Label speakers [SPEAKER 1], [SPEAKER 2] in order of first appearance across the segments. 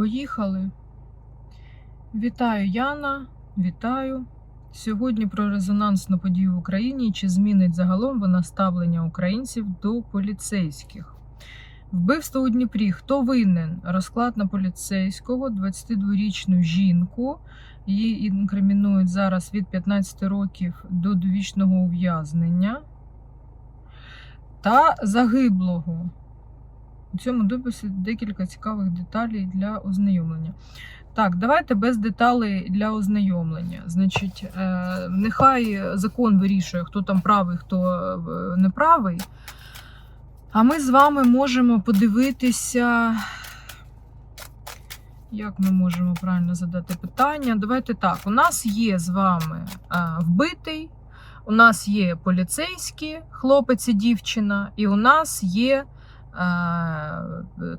[SPEAKER 1] Поїхали. Вітаю, Яна. Вітаю. Сьогодні про резонансну подію в Україні чи змінить загалом вона ставлення українців до поліцейських. Вбивство у Дніпрі. Хто винен? Розклад на поліцейського, 22-річну жінку. Її інкримінують зараз від 15 років до довічного ув'язнення та загиблого. У цьому дописі декілька цікавих деталей для ознайомлення. Так, давайте без деталей для ознайомлення. Значить, е, нехай закон вирішує, хто там правий, хто е, неправий. А ми з вами можемо подивитися, як ми можемо правильно задати питання. Давайте так: у нас є з вами е, вбитий, у нас є поліцейські, хлопець і дівчина, і у нас є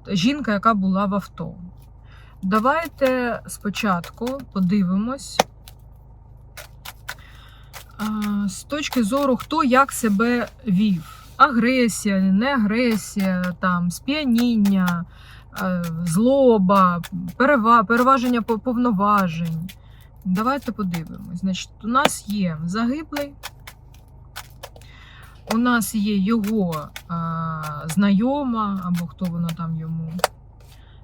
[SPEAKER 1] жінка, яка була в авто. Давайте спочатку подивимось е, з точки зору, хто як себе вів. Агресія, не агресія, там, сп'яніння, е, злоба, переваження по- повноважень. Давайте подивимось. Значить, у нас є загиблий, у нас є його а, знайома, або хто вона там йому,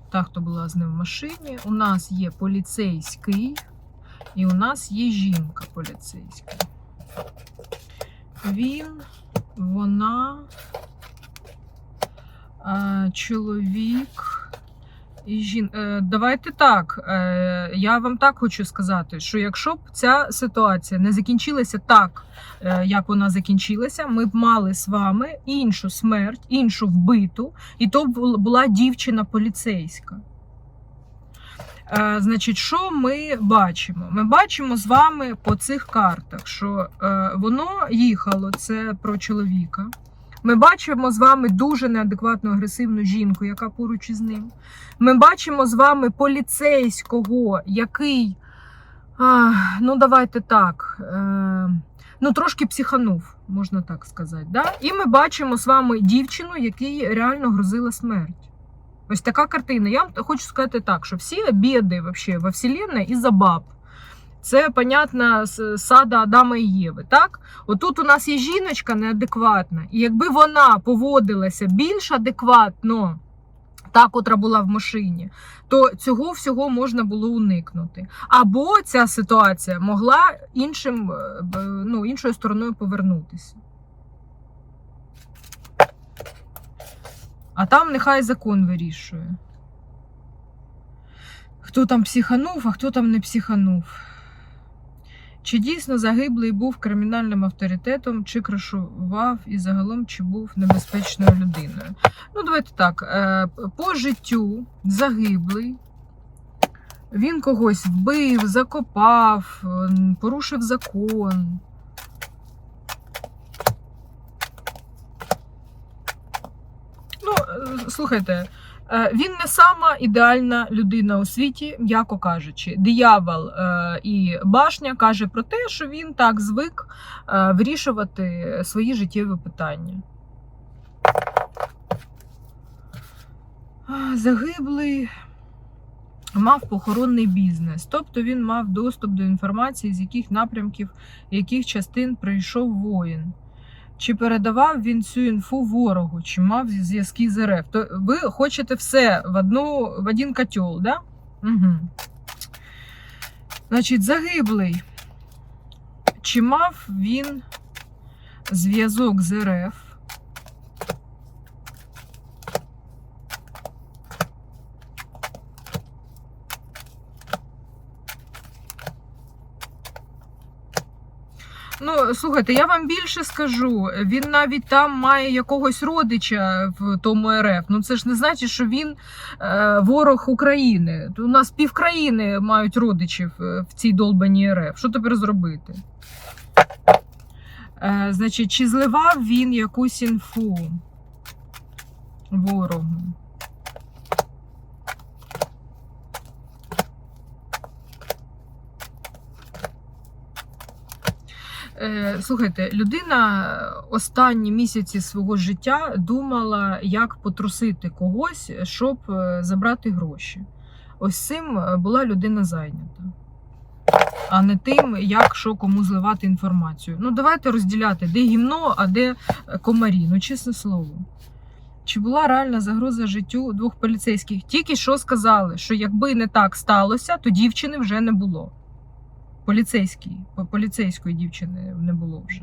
[SPEAKER 1] та, хто була з ним в машині. У нас є поліцейський, і у нас є жінка поліцейська. Він, вона, а, чоловік. І жін... е, Давайте так. е, Я вам так хочу сказати, що якщо б ця ситуація не закінчилася так, е, як вона закінчилася, ми б мали з вами іншу смерть, іншу вбиту, і то була дівчина поліцейська. Значить, що ми бачимо? Ми бачимо з вами по цих картах, що воно їхало це про чоловіка. Ми бачимо з вами дуже неадекватну агресивну жінку, яка поруч із ним. Ми бачимо з вами поліцейського, який, а, ну давайте так, е, ну трошки психанув, можна так сказати. Да? І ми бачимо з вами дівчину, якій реально грозила смерть. Ось така картина. Я вам хочу сказати так, що всі біди вообще во Вселенной із-за баб. Це, понятно, сада Адама і Єви. Так? Отут у нас є жіночка неадекватна, і якби вона поводилася більш адекватно, та, котра була в машині, то цього всього можна було уникнути. Або ця ситуація могла іншим, е, ну, іншою стороною повернутися. А там нехай закон вирішує. Хто там психанув, а хто там не психанув. Чи дійсно загиблий був кримінальним авторитетом, чи кришував і загалом чи був небезпечною людиною? Ну, давайте так. е, По життю загиблий. Він когось вбив, закопав, порушив закон. Ну, е, слухайте, він не сама ідеальна людина у світі, м'яко кажучи. Диявол е, і башня каже про те, що він так звик е, вирішувати свої життєві питання. Загиблий мав похоронний бізнес, тобто він мав доступ до інформації, з яких напрямків, яких частин прийшов воїн. Чи передавав він цю інфу ворогу, чи мав зв'язки з РФ? То ви хочете все в одну в один котел, да? Угу. Значить, загиблий. Чи мав він зв'язок з РФ? Ну, слухайте, я вам більше скажу. Він навіть там має якогось родича в тому РФ. Ну це ж не значить, що він е, ворог України. У нас півкраїни мають родичів е, в цій долбаній РФ. Що тепер зробити? Е, значить, чи зливав він якусь інфу ворогу? Слухайте, людина останні місяці свого життя думала, як потрусити когось, щоб е, забрати гроші. ось цим е, була людина зайнята. А не тим, як що кому зливати інформацію. Ну, давайте розділяти, де гімно, а де е, комарі. Ну, чесне слово. Чи була реальна загроза життю двох поліцейських? Тільки що сказали, що якби не так сталося, то дівчини вже не було. Поліцейській, по- поліцейської дівчини не було вже.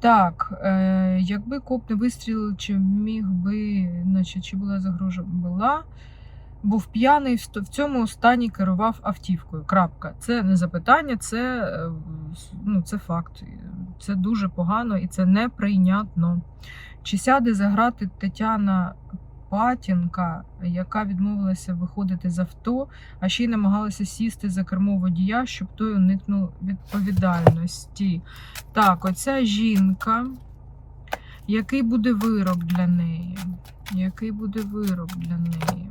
[SPEAKER 1] Так, е, якби коп не вистрілив, чи міг би, значить, чи була загрожа? Була. Був п'яний, в цьому стані керував автівкою. Крапка. Це не запитання, це, е, ну, це факт. Це дуже погано і це неприйнятно. Чи сяде заграти Тетяна Патінка, яка відмовилася виходити з авто, а ще й намагалася сісти за кермо водія, щоб той уникнув відповідальності? Так, оця жінка. Який буде вирок для неї? Який буде вирок для неї?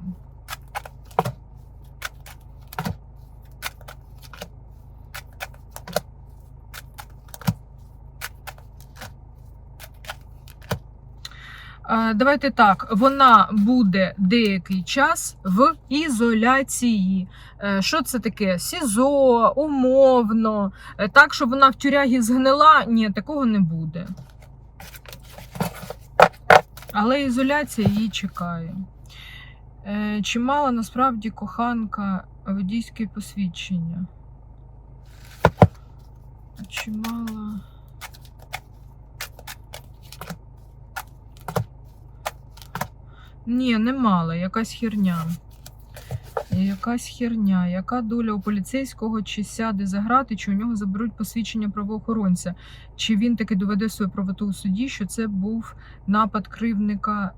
[SPEAKER 1] Давайте так, вона буде деякий час в ізоляції. Е, Що це таке? СІЗО, умовно, Е, так, щоб вона в тюрягі згнила. Ні, такого не буде. Але ізоляція її чекає. Е, Чи мала насправді коханка водійське посвідчення? Чи мала. Ні, не мала, якась херня. Якась херня. Яка доля у поліцейського, чи сяде за грати, чи у нього заберуть посвідчення правоохоронця? Чи він таки доведе свою правоту у суді, що це був напад кривника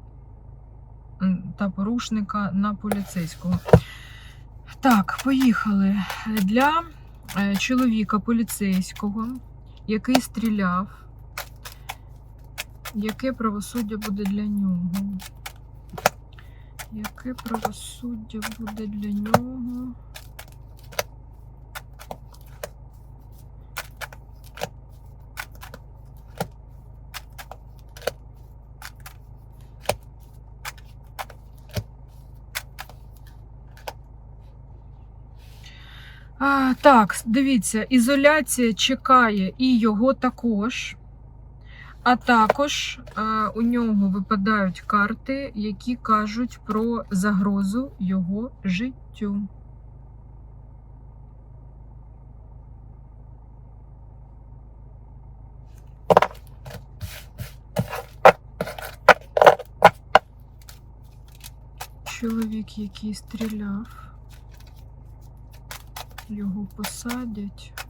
[SPEAKER 1] та порушника на поліцейського? Так, поїхали. Для е, чоловіка поліцейського, який стріляв, яке правосуддя буде для нього? Яке правосуддя буде для нього? А, так, дивіться, ізоляція чекає і його також. А також е, у нього випадають карти, які кажуть про загрозу його життю. Чоловік, який стріляв, його посадять.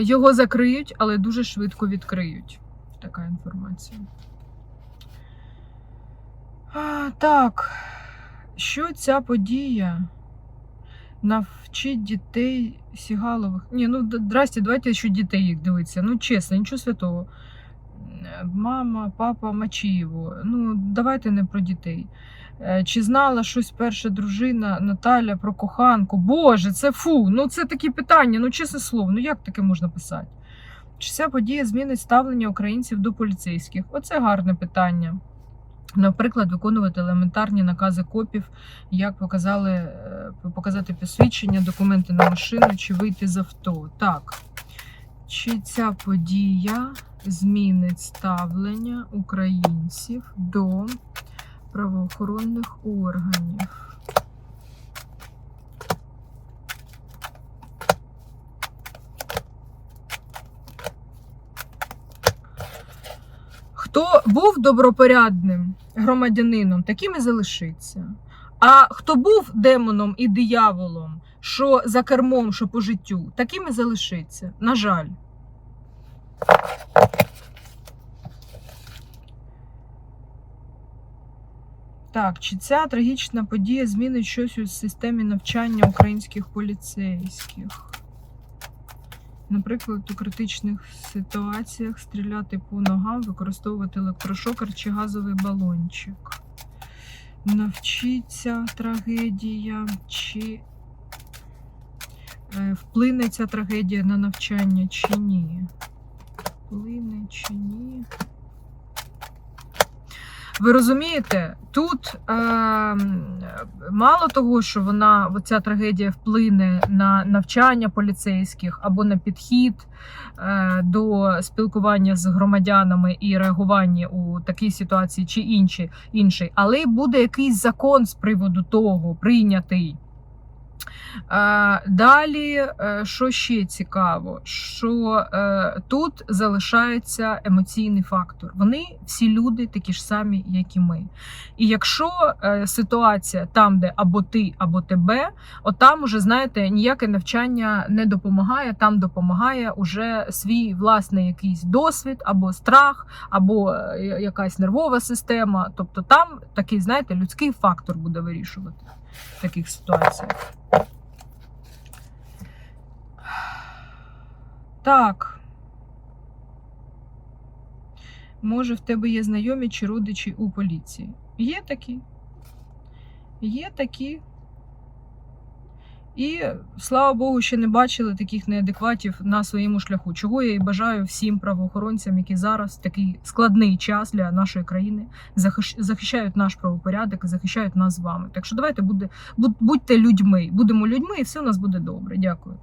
[SPEAKER 1] Його закриють, але дуже швидко відкриють. Така інформація. Так, що ця подія навчить дітей Сігалових? Ні, ну здрасте, давайте ще дітей їх дивитися. Ну, чесно, нічого святого. Е, Мама, папа Мачієво. Ну, давайте не про дітей. Е, Чи знала щось перша дружина Наталя про коханку? Боже, це фу. Ну це такі питання, ну чесне слово, ну як таке можна писати? Чи ця подія змінить ставлення українців до поліцейських? Оце гарне питання. Наприклад, виконувати елементарні накази копів, як показали, е, показати посвідчення, документи на машину чи вийти з авто. Так. Чи ця подія змінить ставлення українців до правоохоронних органів? Хто був добропорядним громадянином, таким і залишиться. А хто був демоном і дияволом, що за кермом, що по життю, таким і залишиться. На жаль. Так, чи ця трагічна подія змінить щось у системі навчання українських поліцейських? Наприклад, у критичних ситуаціях стріляти по ногам, використовувати електрошокер чи газовий балончик. Навчиться трагедія, чи Вплине ця трагедія на навчання чи ні? Вплине чи ні? Ви розумієте, тут е, мало того, що вона ця трагедія вплине на навчання поліцейських або на підхід е, до спілкування з громадянами і реагування у такій ситуації чи інші, іншій, але й буде якийсь закон з приводу того прийнятий. Е, Далі, е, що ще цікаво, що е, тут залишається емоційний фактор. Вони всі люди такі ж самі, як і ми. І якщо ситуація там, де або ти, або тебе, от там уже знаєте, ніяке навчання не допомагає. Там допомагає уже свій власний якийсь досвід, або страх, або якась нервова система. Тобто там такий, знаєте, людський фактор буде вирішувати в таких ситуаціях. Так. Може, в тебе є знайомі чи родичі у поліції? Є такі. Є такі. І слава Богу, ще не бачили таких неадекватів на своєму шляху. Чого я і бажаю всім правоохоронцям, які зараз такий складний час для нашої країни захищають наш правопорядок, і захищають нас з вами. Так що давайте будьте людьми, будемо людьми, і все у нас буде добре. Дякую.